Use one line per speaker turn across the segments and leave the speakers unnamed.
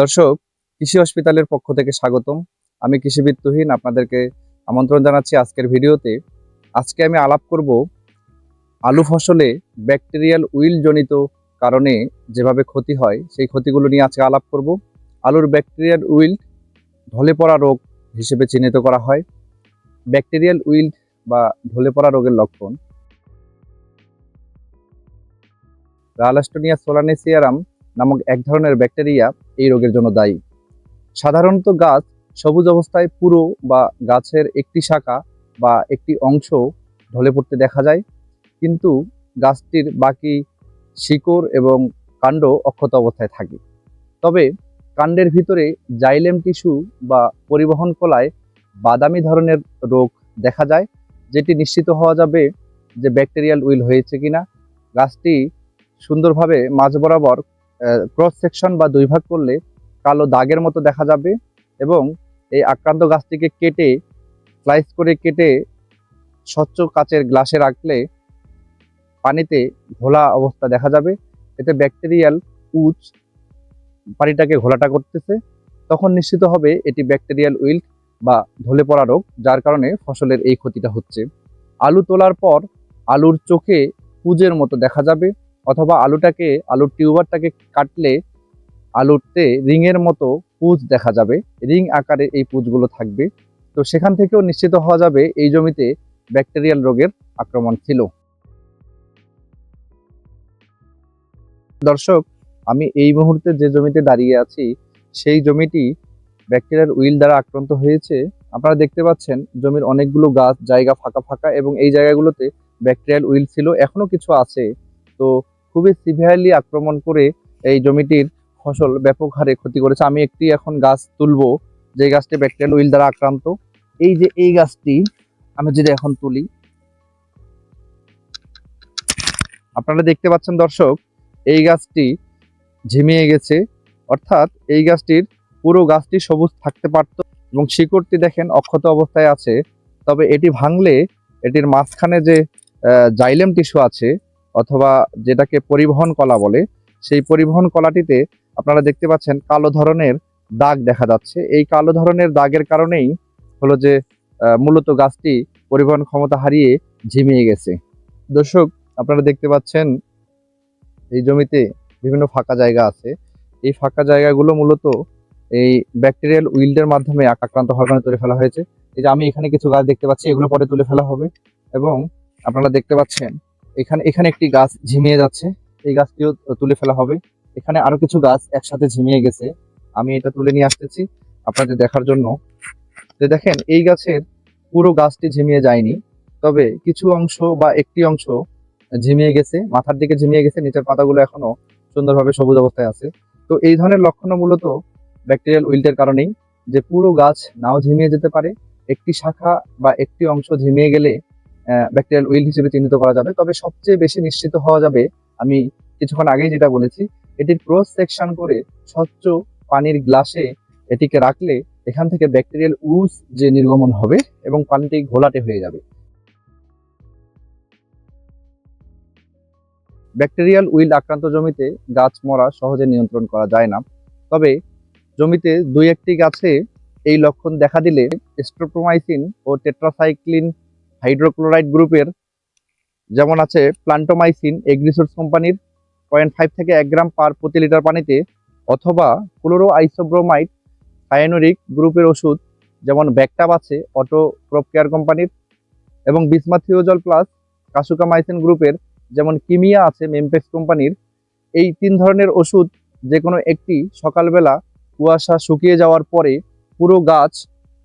দর্শক, কৃষি হসপিটালের পক্ষ থেকে স্বাগতম। আমি কৃষিবিদ তুহিন আপনাদেরকে আমন্ত্রণ জানাচ্ছি আজকের ভিডিওতে। আজকে আমি আলাপ করব আলু ফসলে ব্যাকটেরিয়াল উইল জনিত কারণে যেভাবে ক্ষতি হয়, সেই ক্ষতিগুলো নিয়ে আজকে আলাপ করব। আলুর ব্যাকটেরিয়াল উইল ঢলে পড়া রোগ হিসেবে চিহ্নিত করা হয়। ব্যাকটেরিয়াল উইল বা ঢলে পড়া রোগের লক্ষণ। রালাস্টোনিয়া সোলানেসিয়ারাম নামক এক ধরনের ব্যাকটেরিয়া এই রোগের জন্য দায়ী। সাধারণত গাছ সবুজ অবস্থায় পুরো বা গাছের একটি শাখা বা একটি অংশ ঢলে পড়তে দেখা যায়, কিন্তু গাছটির বাকি শিকড় এবং কাণ্ড অক্ষত অবস্থায় থাকে। তবে কাণ্ডের ভিতরে জাইলেম টিস্যু বা পরিবহন কলায় বাদামি ধরনের রোগ দেখা যায়, যেটি নিশ্চিত হওয়া যাবে যে ব্যাকটেরিয়াল উইল হয়েছে কিনা। গাছটি সুন্দরভাবে মাঝ বরাবর ক্রস সেকশন বা দুই ভাগ করলে কালো দাগের মতো দেখা যাবে এবং এই আক্রান্ত গাছটিকে কেটে স্লাইস করে কেটে স্বচ্ছ কাচের গ্লাসে রাখলে পানিতে ঘোলা অবস্থা দেখা যাবে। এতে ব্যাকটেরিয়াল উচ পানিটাকে ঘোলাটা করতেছে। তখন নিশ্চিত হবে এটি ব্যাকটেরিয়াল উইল্ট বা ঢলে পড়া রোগ, যার কারণে ফসলের এই ক্ষতিটা হচ্ছে। আলু তোলার পর আলুর চোখে পুজের মতো দেখা যাবে। অথবা আলুটাকে, আলুর টিউবারটাকে কাটলে আলুতে রিংয়ের মতো পুজ দেখা যাবে। রিং আকারে এই পুজগুলো থাকবে। তো সেখান থেকেও নিশ্চিত হওয়া যাবে এই জমিতে ব্যাকটেরিয়াল রোগের আক্রমণ ছিল। দর্শক, আমি এই মুহূর্তে যে জমিতে দাঁড়িয়ে আছি, সেই জমিটি ব্যাকটেরিয়াল উইল দ্বারা আক্রান্ত হয়েছে। আপনারা দেখতে পাচ্ছেন, জমির অনেকগুলো গাছ, জায়গা ফাঁকা ফাঁকা এবং এই জায়গাগুলোতে ব্যাকটেরিয়াল উইল ছিল, এখনও কিছু আছে। তো খুবই সিভিয়ারলি আক্রমণ করে এই জমিটির ফসল ব্যাপক হারে ক্ষতি করেছে। আমি একটি এখন গাছ তুলবো, যে গাছটি ব্যাকটেরিয়াল উইল দ্বারা আক্রান্ত। এই যে এই গাছটি, আমি যদি এখন তুলি। আপনারা দেখতে পাচ্ছেন দর্শক, এই গাছটি ঝিমিয়ে গেছে। অর্থাৎ এই গাছটির পুরো গাছটি সবুজ থাকতে পারত এবং শিকড়টি দেখেন অক্ষত অবস্থায় আছে। তবে এটি ভাঙলে, এটির মাঝখানে যে জাইলেম টিস্যু আছে অথবা যেটাকে পরিবহন কলা বলে, সেই পরিবহন কলাটিতে আপনারা দেখতে পাচ্ছেন কালো ধরনের দাগ দেখা যাচ্ছে। এই কালো ধরনের দাগের কারণেই হলো যে মূলত গাছটি পরিবহন ক্ষমতা হারিয়ে ঝিমিয়ে গেছে। দর্শক, আপনারা দেখতে পাচ্ছেন এই জমিতে বিভিন্ন ফাঁকা জায়গা আছে। এই ফাঁকা জায়গাগুলো মূলত এই ব্যাকটেরিয়াল উইল্ডের মাধ্যমে আক্রান্ত হওয়ার কারণে তুলে ফেলা হয়েছে। এই যে আমি এখানে কিছু গাছ দেখতে পাচ্ছি, এগুলো পরে তুলে ফেলা হবে। এবং আপনারা দেখতে পাচ্ছেন এখানে এখানে একটি গাছ ঝিমিয়ে যাচ্ছে। এই গাছটিও তুলে ফেলা হবে। এখানে আরও কিছু গাছ একসাথে ঝিমিয়ে গেছে। আমি এটা তুলে নিয়ে আসতেছি আপনাদের দেখার জন্য। যে দেখেন, এই গাছের পুরো গাছটি ঝিমিয়ে যায়নি। তবে কিছু অংশ বা একটি অংশ ঝিমিয়ে গেছে, মাথার দিকে ঝিমিয়ে গেছে, নিচের পাতাগুলো এখনও সুন্দরভাবে সবুজ অবস্থায় আছে। তো এই ধরনের লক্ষণ মূলত ব্যাকটেরিয়াল উইল্টের কারণেই যে পুরো গাছ নাও ঝিমিয়ে যেতে পারে। একটি শাখা বা একটি অংশ ঝিমিয়ে গেলে ব্যাকটেরিয়াল উইল হিসেবে চিহ্নিত করা যাবে। তবে সবচেয়ে বেশি নিশ্চিত হওয়া যাবে, আমি কিছুক্ষণ আগেই যেটা বলেছি, এটির ক্রস সেকশন করে স্বচ্ছ পানির গ্লাসে এটিকে রাখলে এখান থেকে ব্যাকটেরিয়াল উজ যে নির্গমন হবে এবং পানিটি ঘোলাটে হয়ে যাবে। ব্যাকটেরিয়াল উইল আক্রান্ত জমিতে গাছ মরা সহজে নিয়ন্ত্রণ করা যায় না। তবে জমিতে দুই একটি গাছে এই লক্ষণ দেখা দিলে স্ট্রোপ্রোমাইসিন ও টেট্রাসাইক্লিন হাইড্রোক্লোরাইড গ্রুপের যেমন আছে প্লান্টোমাইসিন, এগ্রিসোর্স কোম্পানির পয়েন্ট ফাইভ থেকে এক গ্রাম পার প্রতি লিটার পানিতে অথবা ক্লোরো আইসোব্রোমাইড সায়ানোরিক গ্রুপের ওষুধ যেমন ব্যাকটাপ আছে অটো ক্রপ কেয়ার কোম্পানির এবং বিসমাথিওজল প্লাস কাসুকামাইসিন গ্রুপের যেমন কিমিয়া আছে, মেমপেক্স কোম্পানির। এই তিন ধরনের ওষুধ যে কোনো একটি সকালবেলা কুয়াশা শুকিয়ে যাওয়ার পরে পুরো গাছ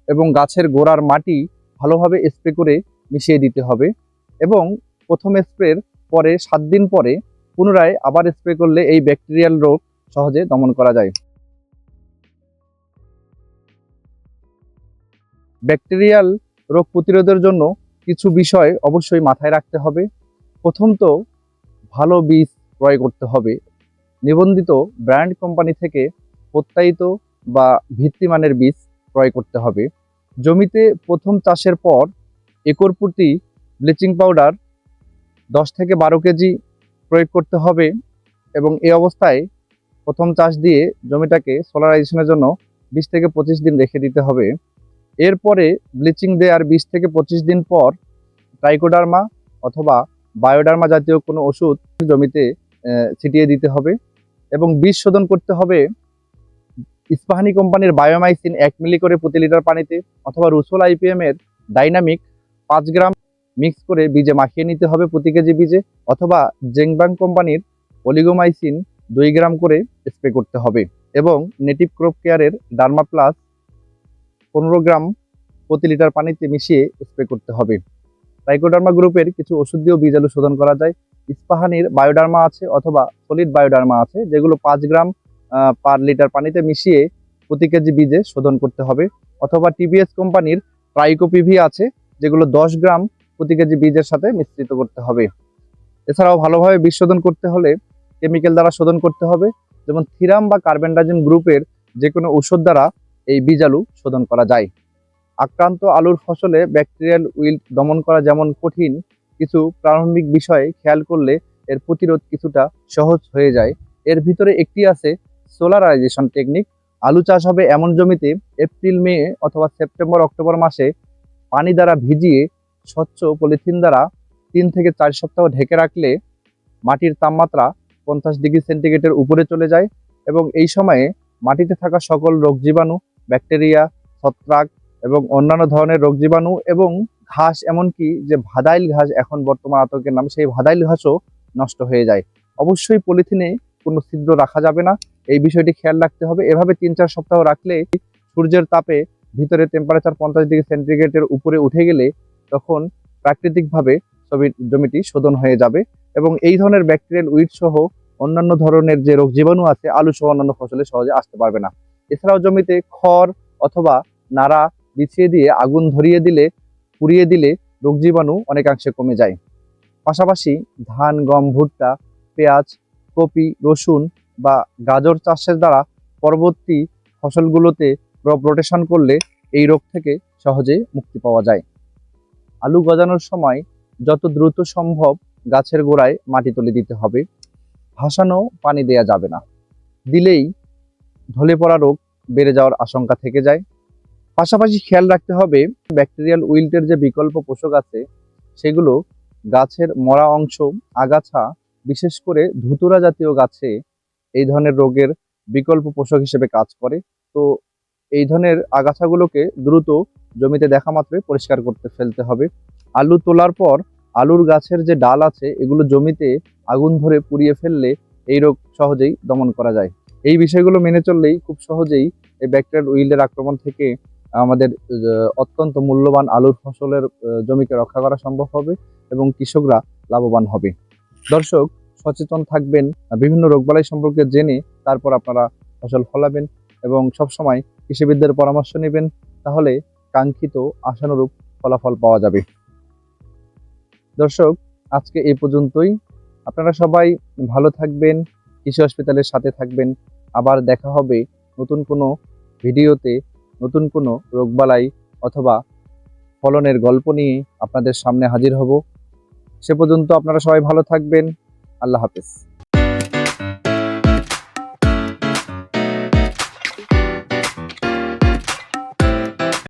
এবং গাছের গোড়ার মাটি ভালোভাবে স্প্রে করে মিশিয়ে দিতে হবে এবং প্রথম স্প্রের পরে সাত দিন পরে পুনরায় আবার স্প্রে করলে এই ব্যাকটেরিয়াল রোগ সহজে দমন করা যায়। ব্যাকটেরিয়াল রোগ প্রতিরোধের জন্য কিছু বিষয় অবশ্যই মাথায় রাখতে হবে। প্রথম তো ভালো বীজ ক্রয় করতে হবে। নিবন্ধিত ব্র্যান্ড কোম্পানি থেকে প্রত্যায়িত বা ভিত্তিমানের বীজ ক্রয় করতে হবে। জমিতে প্রথম চাষের পর একর প্রতি ব্লিচিং পাউডার দশ থেকে বারো কেজি প্রয়োগ করতে হবে এবং এই অবস্থায় প্রথম চাষ দিয়ে জমিটাকে সোলারাইজেশনের জন্য বিশ থেকে পঁচিশ দিন রেখে দিতে হবে। এরপরে ব্লিচিং দেওয়ার বিশ থেকে পঁচিশ দিন পর ট্রাইকোডার্মা অথবা বায়োডার্মা জাতীয় কোনো ওষুধ জমিতে ছিটিয়ে দিতে হবে এবং বীজ শোধন করতে হবে ইস্পাহানি কোম্পানির বায়োমাইসিন এক মিলি করে প্রতি লিটার পানিতে অথবা রুসোল আইপিএম এর ডাইনামিক পাঁচ গ্রাম মিক্স করে বীজে মাখিয়ে নিতে হবে প্রতি কেজি বীজে অথবা জেংবাং কোম্পানির অলিগোমাইসিন দুই গ্রাম করে স্প্রে করতে হবে এবং নেটিভ ক্রপ কেয়ারের ডার্মা প্লাস পনেরো গ্রাম প্রতি লিটার পানিতে মিশিয়ে স্প্রে করতে হবে। টাইকোডার্মা গ্রুপের কিছু ওষুধ দিয়েও বীজ আলু শোধন করা যায়। ইস্পাহানির বায়োডার্মা আছে অথবা সলিড বায়োডার্মা আছে যেগুলো পাঁচ গ্রাম পার লিটার পানিতে মিশিয়ে প্রতি কেজি বীজে শোধন করতে হবে। অথবা টিবিএস কোম্পানির ট্রাইকোপিভি আছে, যেগুলো দশ গ্রাম প্রতি কেজি বীজের সাথে মিশ্রিত করতে হবে। এছাড়াও ভালোভাবে বীজ শোধন করতে হলে কেমিক্যাল দ্বারা শোধন করতে হবে। যেমন থিরাম বা কার্বেন্ডাজিন গ্রুপের যে কোনো ঔষধ দ্বারা এই বীজ আলু শোধন করা যায়। আক্রান্ত আলুর ফসলে ব্যাকটেরিয়াল উইল দমন করা যেমন কঠিন, কিছু প্রারম্ভিক বিষয়ে খেয়াল করলে এর প্রতিরোধ কিছুটা সহজ হয়ে যায়। এর ভিতরে একটি আছে সোলারাইজেশন টেকনিক আলু চাষ হবে এমন জমিতে এপ্রিল, মে অথবা সেপ্টেম্বর, অক্টোবর মাসে পানি দ্বারা ভিজিয়ে স্বচ্ছ পলিথিন দ্বারা তিন থেকে চার সপ্তাহ ঢেকে রাখলে মাটির তাপমাত্রা পঞ্চাশ ডিগ্রি সেন্টিগ্রেডের উপরে চলে যায় এবং এই সময়ে মাটিতে থাকা সকল রোগ জীবাণু, ব্যাকটেরিয়া, ছত্রাক এবং অন্যান্য ধরনের রোগ জীবাণু এবং ঘাস, এমনকি যে ভাদাইল ঘাস এখন বর্তমান আতঙ্কের নাম, সেই ভাদাইল ঘাসও নষ্ট হয়ে যায়। অবশ্যই পলিথিনে কোনো ছিদ্র রাখা যাবে না। এই বিষয়টি খেয়াল রাখতে হবে। এভাবে তিন চার সপ্তাহ রাখলে সূর্যের তাপে ভিতরে টেম্পারেচার পঞ্চাশ ডিগ্রি সেন্টিগ্রেডের উপরে উঠে গেলে তখন প্রাকৃতিকভাবে জমিটি শোধন হয়ে যাবে এবং এই ধরনের ব্যাকটেরিয়াল উইড সহ অন্যান্য ধরনের যে রোগ জীবাণু আছে, আলু সহ অন্যান্য ফসলে সহজে আসতে পারবে না। এছাড়াও জমিতে খড় অথবা নাড়া বিছিয়ে দিয়ে আগুন ধরিয়ে দিলে, পুড়িয়ে দিলে রোগ জীবাণু অনেকাংশে কমে যায়। পাশাপাশি ধান, গম, ভুট্টা, পেঁয়াজ, কপি, রসুন বা গাজর চাষের দ্বারা পরবর্তী ফসলগুলোতে ক্রপ রোটেশন করলে এই রোগ থেকে সহজে মুক্তি পাওয়া যায়। আলু গজানোর সময় যত দ্রুত সম্ভব গাছের গোড়ায় মাটি তুলে দিতে হবে। ভাসানো পানি দেয়া যাবে না। দিলেই ঢলে পড়া রোগ বেড়ে যাওয়ার আশঙ্কা থেকে যায়। পাশাপাশি খেয়াল রাখতে হবে ব্যাকটেরিয়াল উইল্টের যে বিকল্প পোষক আছে, সেগুলো গাছের মরা অংশ, আগাছা, বিশেষ করে ধুতুরা জাতীয় গাছে এই ধরনের রোগের বিকল্প পোষক হিসেবে কাজ করে। তো এই ধরনের আগাছাগুলোকে দ্রুত জমিতে দেখা মাত্রই পরিষ্কার করতে ফেলতে হবে। আলু তোলার পর আলুর গাছের যে ডাল আছে, এগুলো জমিতে আগুন ধরে পুড়িয়ে ফেললে এই রোগ সহজেই দমন করা যায়। এই বিষয়গুলো মেনে চললেই খুব সহজেই এই ব্যাকটেরিয়াল উইল্ডের আক্রমণ থেকে আমাদের অত্যন্ত মূল্যবান আলুর ফসলের জমিকে রক্ষা করা সম্ভব হবে এবং কৃষকরা লাভবান হবে। দর্শক সচেতন থাকবেন বিভিন্ন রোগবালাই সম্পর্কে জেনে তারপর আপনারা ফসল ফলাবেন এবং সবসময় কৃষিবিদদের পরামর্শ নেবেন, তাহলে কাঙ্ক্ষিত আশানুরূপ ফলাফল পাওয়া যাবে। দর্শক, আজকে এ পর্যন্তই। আপনারা সবাই ভালো থাকবেন, কৃষি হসপিটালের সাথে থাকবেন। আবার দেখা হবে নতুন কোনো ভিডিওতে নতুন কোনো রোগবালাই অথবা ফলনের গল্প নিয়ে আপনাদের সামনে হাজির হব। সে পর্যন্ত আপনারা সবাই ভালো থাকবেন। আল্লাহ হাফেজ।